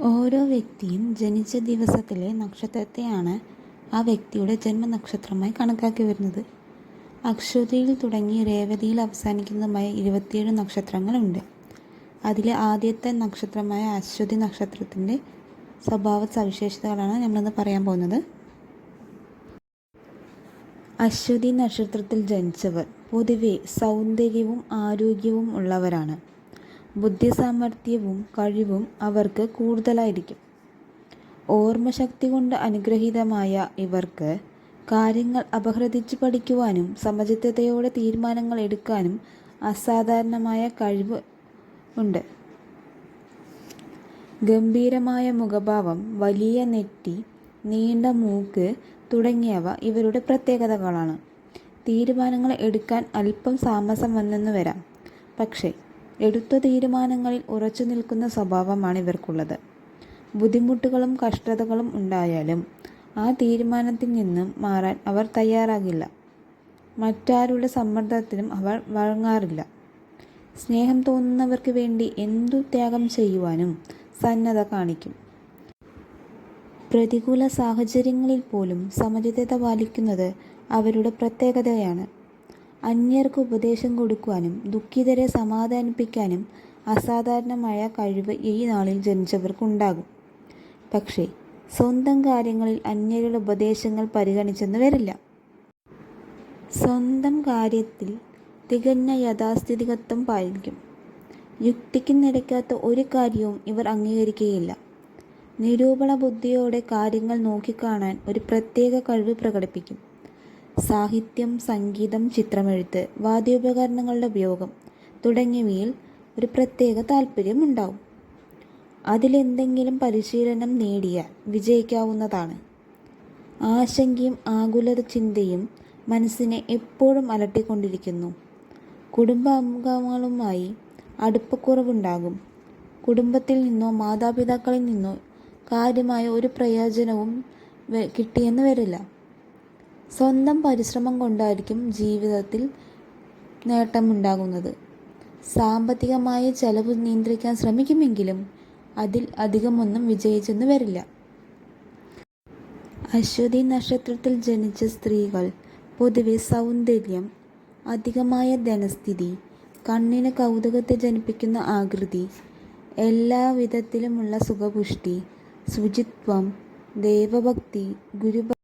ഓരോ വ്യക്തിയും ജനിച്ച ദിവസത്തിലെ നക്ഷത്രത്തെയാണ് ആ വ്യക്തിയുടെ ജന്മനക്ഷത്രമായി കണക്കാക്കി വരുന്നത്. അക്ഷതയിൽ തുടങ്ങി രേവതിയിൽ അവസാനിക്കുന്നതുമായ ഇരുപത്തിയേഴ് നക്ഷത്രങ്ങളുണ്ട്. അതിലെ ആദ്യത്തെ നക്ഷത്രമായ അശ്വതി നക്ഷത്രത്തിന്റെ സ്വഭാവ സവിശേഷതകളാണ് നമ്മളിന്ന് പറയാൻ പോകുന്നത്. അശ്വതി നക്ഷത്രത്തിൽ ജനിച്ചവർ പൊതുവെ സൗന്ദര്യവും ആരോഗ്യവും ഉള്ളവരാണ്. ബുദ്ധിസാമർഥ്യവും കഴിവും അവർക്ക് കൂടുതലായിരിക്കും. ഓർമ്മശക്തി കൊണ്ട് അനുഗ്രഹീതമായ ഇവർക്ക് കാര്യങ്ങൾ അപഹൃതിച്ചു പഠിക്കുവാനും സമചിത്തതയോടെ തീരുമാനങ്ങൾ എടുക്കാനും അസാധാരണമായ കഴിവ് ഉണ്ട്. ഗംഭീരമായ മുഖഭാവം, വലിയ നെറ്റി, നീണ്ട മൂക്ക് തുടങ്ങിയവ ഇവരുടെ പ്രത്യേകതകളാണ്. തീരുമാനങ്ങൾ എടുക്കാൻ അല്പം താമസം വന്നെന്നു വരാം. പക്ഷേ എടുത്ത തീരുമാനങ്ങളിൽ ഉറച്ചു നിൽക്കുന്ന സ്വഭാവമാണ് ഇവർക്കുള്ളത്. ബുദ്ധിമുട്ടുകളും കഷ്ടതകളും ഉണ്ടായാലും ആ തീരുമാനത്തിൽ നിന്നും മാറാൻ അവർ തയ്യാറാകില്ല. മറ്റാരുടെ സമ്മർദ്ദത്തിനും അവർ വഴങ്ങാറില്ല. സ്നേഹം തോന്നുന്നവർക്ക് വേണ്ടി എന്തു ത്യാഗം ചെയ്യുവാനും സന്നദ്ധ കാണിക്കും. പ്രതികൂല സാഹചര്യങ്ങളിൽ പോലും സമചിതത പാലിക്കുന്നത് അവരുടെ പ്രത്യേകതയാണ്. അന്യർക്ക് ഉപദേശം കൊടുക്കുവാനും ദുഃഖിതരെ സമാധാനിപ്പിക്കാനും അസാധാരണമായ കഴിവ് ഈ നാളിൽ ജനിച്ചവർക്കുണ്ടാകും. പക്ഷേ സ്വന്തം കാര്യങ്ങളിൽ അന്യരുടെ ഉപദേശങ്ങൾ പരിഗണിച്ചെന്ന് വരില്ല. സ്വന്തം കാര്യത്തിൽ തികഞ്ഞ യഥാസ്ഥിതികത്വം പാലിക്കും. യുക്തിക്ക് നിരക്കാത്ത ഒരു കാര്യവും ഇവർ അംഗീകരിക്കുകയില്ല. നിരൂപണ ബുദ്ധിയോടെ കാര്യങ്ങൾ നോക്കിക്കാണാൻ ഒരു പ്രത്യേക കഴിവ് പ്രകടിപ്പിക്കും. സാഹിത്യം, സംഗീതം, ചിത്രമെഴുത്ത്, വാദ്യോപകരണങ്ങളുടെ ഉപയോഗം തുടങ്ങിയവയിൽ ഒരു പ്രത്യേക താല്പര്യമുണ്ടാവും. അതിലെന്തെങ്കിലും പരിശീലനം നേടിയാൽ വിജയിക്കാവുന്നതാണ്. ആശങ്കയും ആകുലത ചിന്തയും മനസ്സിനെ എപ്പോഴും അലട്ടിക്കൊണ്ടിരിക്കുന്നു. കുടുംബാംഗങ്ങളുമായി അടുപ്പക്കുറവുണ്ടാകും. കുടുംബത്തിൽ നിന്നോ മാതാപിതാക്കളിൽ നിന്നോ കാര്യമായ ഒരു പ്രയോജനവും കിട്ടിയെന്ന് വരില്ല. സ്വന്തം പരിശ്രമം കൊണ്ടായിരിക്കും ജീവിതത്തിൽ നേട്ടമുണ്ടാകുന്നത്. സാമ്പത്തികമായ ചെലവ് നിയന്ത്രിക്കാൻ ശ്രമിക്കുമെങ്കിലും അതിൽ അധികമൊന്നും വിജയിച്ചെന്ന് വരില്ല. അശ്വതി നക്ഷത്രത്തിൽ ജനിച്ച സ്ത്രീകൾ പൊതുവെ സൗന്ദര്യം, അധികമായ ധനസ്ഥിതി, കണ്ണിന് കൗതുകത്തെ ജനിപ്പിക്കുന്ന ആകൃതി, എല്ലാവിധത്തിലുമുള്ള സുഖപുഷ്ടി, ശുചിത്വം, ദേവഭക്തി ഗുരുഭക്തി